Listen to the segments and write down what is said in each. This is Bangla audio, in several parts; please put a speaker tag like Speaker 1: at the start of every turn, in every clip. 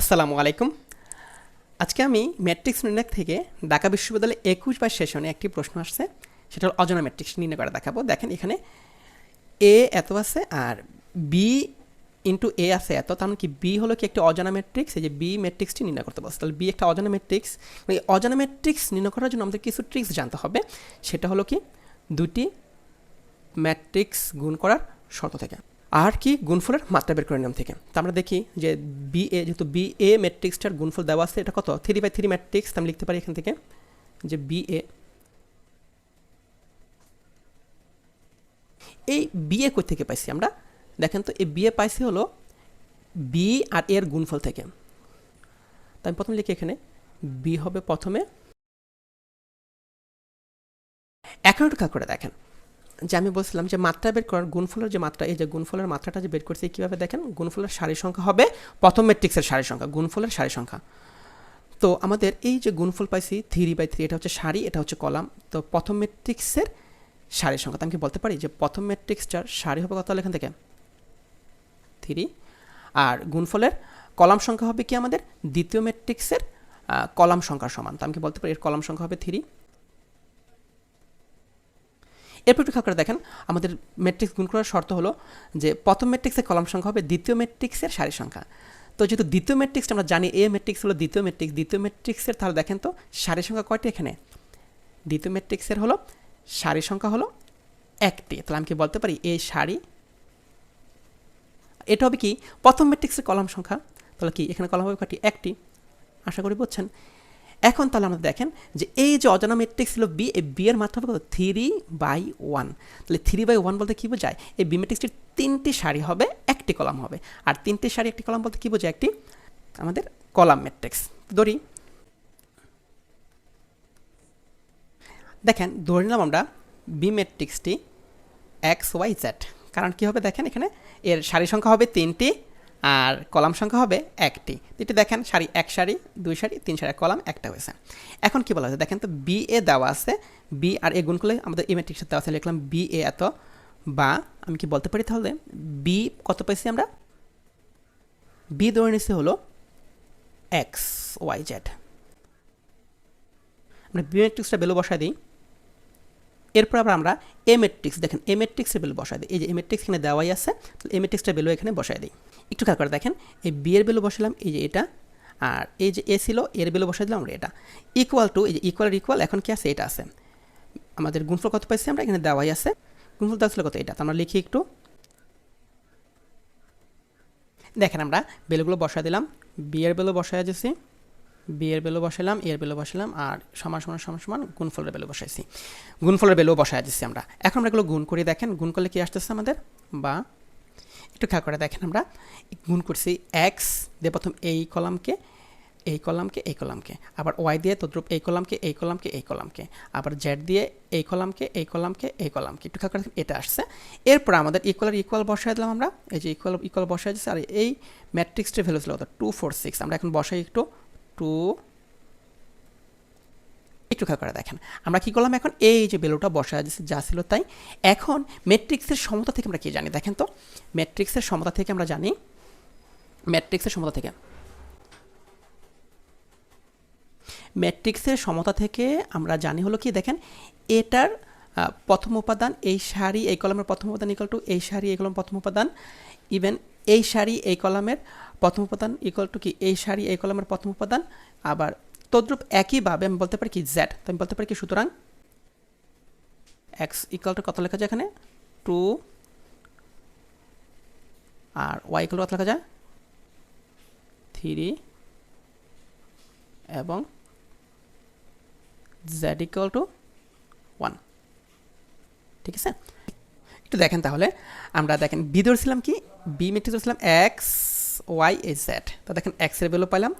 Speaker 1: আসসালামু আলাইকুম। আজকে আমি ম্যাট্রিক্স নির্ণয় থেকে ঢাকা বিশ্ববিদ্যালয়ে একুশ বা সেশনে একটি প্রশ্ন আসছে। সেটা হল অজানা ম্যাট্রিক্স নির্ণয় করে দেখাবো। দেখেন এখানে এ এত আছে আর বি ইন্টু এ আছে এত। তার মানে কি বি হলো কি একটি অজানা ম্যাট্রিক্স? এই যে বি ম্যাট্রিক্সটি নির্ণয় করতে বলছে। তাহলে বি একটা অজানা ম্যাট্রিক্স। এই অজানা ম্যাট্রিক্স নির্ণয় করার জন্য আমাদের কিছু ট্রিক্স জানতে হবে। সেটা হলো কি দুটি ম্যাট্রিক্স গুণ করার শর্ত থেকে। আর কি গুণফলের মাত্রা বের করে নিয়ম থেকে। তো আমরা দেখি যে বি এ যেহেতু বি এ ম্যাট্রিক্সটার গুণফল দেওয়া আছে, এটা কত? থ্রি বাই থ্রি ম্যাট্রিক্স আমি লিখতে পারি এখান থেকে যে বি এ এই বিএ কই থেকে পাইছি আমরা? দেখেন তো, এই বিএ পাইছি হলো বি আর এর গুণফল থেকে। তো আমি প্রথম লিখি এখানে বি হবে প্রথমে এখন একটু খেয়াল করে দেখেন। যে আমি বলছিলাম যে মাত্রা বের করার গুণফলের যে মাত্রা, এই যে গুণফলের মাত্রাটা যে বের করছি, কীভাবে দেখেন? গুণফলের সারি সংখ্যা হবে প্রথম ম্যাট্রিক্সের সারি সংখ্যা, গুণফলের সারি সংখ্যা। তো আমাদের এই যে গুণফল পাইছি, থ্রি বাই থ্রি, এটা হচ্ছে সারি, এটা হচ্ছে কলাম। তো প্রথম ম্যাট্রিক্সের সারি সংখ্যা আমি কি বলতে পারি যে প্রথম ম্যাট্রিক্সটার সারি হবে কত এখান থেকে? থ্রি। আর গুণফলের কলাম সংখ্যা হবে কি আমাদের? দ্বিতীয় ম্যাট্রিক্সের কলাম সংখ্যার সমান। তো আমি কি বলতে পারি এর কলাম সংখ্যা হবে থ্রি। এরপর একটু খেয়াল করে দেখেন, আমাদের ম্যাট্রিক্স গুণ করার শর্ত হলো যে প্রথম ম্যাট্রিক্সের কলাম সংখ্যা হবে দ্বিতীয় ম্যাট্রিক্সের সারি সংখ্যা। তো যেহেতু দ্বিতীয় ম্যাট্রিক্সটা আমরা জানি এ ম্যাট্রিক্স হলো দ্বিতীয় ম্যাট্রিক্স দ্বিতীয় ম্যাট্রিক্সের তাহলে দেখেন তো সারি সংখ্যা কয়টি এখানে? দ্বিতীয় ম্যাট্রিক্সের হলো সারি সংখ্যা হলো একটি। তাহলে আমি কি বলতে পারি? এ সারি। এটা হবে কি? প্রথম ম্যাট্রিক্সের কলাম সংখ্যা, তাহলে কি? এখানে কলাম হবে কয়টি? একটি। আশা করি বুঝছেন? এখন তাহলে আমরা দেখেন যে এই যে অজানা ম্যাট্রিক্স ছিল বি এই বি এর মাত্রা কত? থ্রি বাই ওয়ান তাহলে থ্রি বাই ওয়ান বলতে কী বোঝায়? এই বি ম্যাট্রিক্সটির তিনটি সারি হবে, একটি কলাম হবে। আর তিনটি সারি, একটি কলাম বলতে কী বোঝায়? একটি আমাদের কলাম ম্যাট্রিক্স ধরি। দেখেন, ধরে নিলাম আমরা বি ম্যাট্রিক্সটি এক্স ওয়াই জেড কারণ কী হবে দেখেন এখানে? এর সারি সংখ্যা হবে তিনটি আর কলাম সংখ্যা হবে একটি। এটি দেখেন, সারি এক সারি, দুই সারি, তিন সারি, কলাম একটা হয়েছে। এখন কি বলা হয়েছে? দেখেন তো বি এ দেওয়া আছে বি আর এ গুণ করলে আমাদের এই ম্যাট্রিক্সের দেওয়া আছে, লিখলাম বি এ এত বা, আমি কি বলতে পারি তাহলে? বি কত পাইছি আমরা? বি ধরে নিচ্ছি হলো এক্স ওয়াই জেড আমরা বি ম্যাট্রিক্সটা ভ্যালু বসায় দিই। এরপর আবার আমরা এ ম্যাট্রিক্স দেখেন এ ম্যাট্রিক্সের ভ্যালু বসায় দিই। এই যে এ ম্যাট্রিক্স এখানে দেওয়াই আছে, তাহলে এ ম্যাট্রিক্সটার ভ্যালু এখানে বসায় দিই। একটু খেয়াল করে দেখেন, এই বি এর ভ্যালু বসালাম এই যে এটা, আর এই যে এ ছিল এর ভ্যালু বসাই দিলাম, আমরা এটা। ইকুয়াল টু এই যে ইকুয়াল ইকুয়াল এখন কি আছে? এটা আছে। আমাদের গুণফল কত পাইছি আমরা? এখানে দেওয়াই আছে। গুণফল দেওয়া ছিল কত? এটা। তো আমরা লিখি একটু। দেখেন আমরা বেলুগুলো বসায় দিলাম বি এর বেলু বসায় দিয়েছি বি এর বেলু বসালাম এর বেলু বসালাম আর সমান সমান সমান সমান গুণফলের বেলু বসাইছি। গুণফলের বেলু বসায় দিচ্ছি আমরা। এখন আমরা এগুলো গুণ করে দেখেন, গুণ করলে কি আসতেছে আমাদের? বা একটু খেয়াল করে দেখেন আমরা। গুণ করছি এক্স দিয়ে প্রথম এই কলামকে এই কলামকে এই কলামকে। আবার ওয়াই দিয়ে তদ্রুপ এই কলামকে এই কলামকে এই কলামকে। আবার জেড দিয়ে এই কলামকে এই কলামকে এই কলামকে। একটু খেয়াল এটা আসছে। এরপর আমাদের ইকুয়াল ইকুয়াল বসায় দিলাম আমরা। এই যে ইকুয়াল ইকুয়াল বসায় দিচ্ছি আর এই ম্যাট্রিক্সটির ভ্যালু ছিল টু ফোর সিক্স আমরা এখন বসাই একটু। একটু খেয়াল করে দেখেন। আমরা কি করলাম এখন? এই যে বেলুটা দিচ্ছি যা ছিল তাই। এখন ম্যাট্রিক্সের সমতা থেকে আমরা কি জানি? দেখেন তো, ম্যাট্রিক্সের সমতা থেকে আমরা জানি, ম্যাট্রিক্সের সমতা থেকে, ম্যাট্রিক্সের সমতা থেকে আমরা জানি হলো কি? দেখেন, এটার প্রথম উপাদান এই সারি, এই কলমের প্রথম উপাদান ইকুয়াল টু এই সারি, এই কলমের প্রথম উপাদান ইভেন এই সারি, এই কলামের প্রথম উপাদান ইকুয়াল টু কি? এই সারি, এই কলামের প্রথম উপাদান। আবার তদ্রূপ একইভাবে আমি বলতে পারি কি? জেড তো আমি বলতে পারি কি? সুতরাং এক্স ইকুয়াল টু কত লেখা যায় এখানে? টু আর ওয়াই ইকুয়াল কত লেখা যায়? থ্রি এবং জেড ইকুয়াল টু ওয়ান ঠিক আছে? একটু দেখেন তাহলে। আমরা দেখেন বি ধরছিলাম কি? বি মেট্রিক ধরছিলাম এক্স ওয়াই এ জেড তো দেখেন এক্সের ভ্যালু পাইলাম।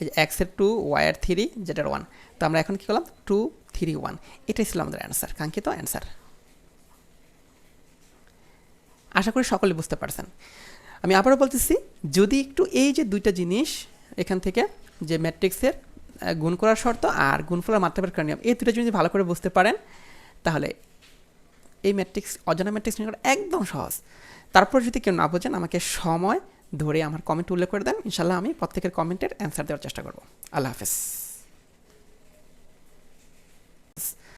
Speaker 1: এই যে এক্সের টু ওয়াইয়ের থ্রি জেডের ওয়ান তো আমরা এখন কী করলাম? টু থ্রি ওয়ান এটাই ছিল আমাদের অ্যান্সার কাঙ্ক্ষিত অ্যান্সার আশা করি সকলে বুঝতে পারছেন। আমি আবারও বলতেছি, যদি একটু এই যে দুইটা জিনিস এখান থেকে যে ম্যাট্রিক্সের গুণ করার শর্ত আর গুণফলের মাত্রা বের করার নিয়ম এই দুটো যদি ভালো করে বুঝতে পারেন, তাহলে এই ম্যাট্রিক্স অজানা ম্যাট্রিক্স একদম সহজ। তারপর যদি কেউ না বোঝেন, আমাকে সময় ধরে আমার কমেন্ট উল্লেখ করে দেন। ইনশাল্লাহ আমি প্রত্যেকের কমেন্টের অ্যান্সার দেওয়ার চেষ্টা করব। আল্লাহ হাফেজ।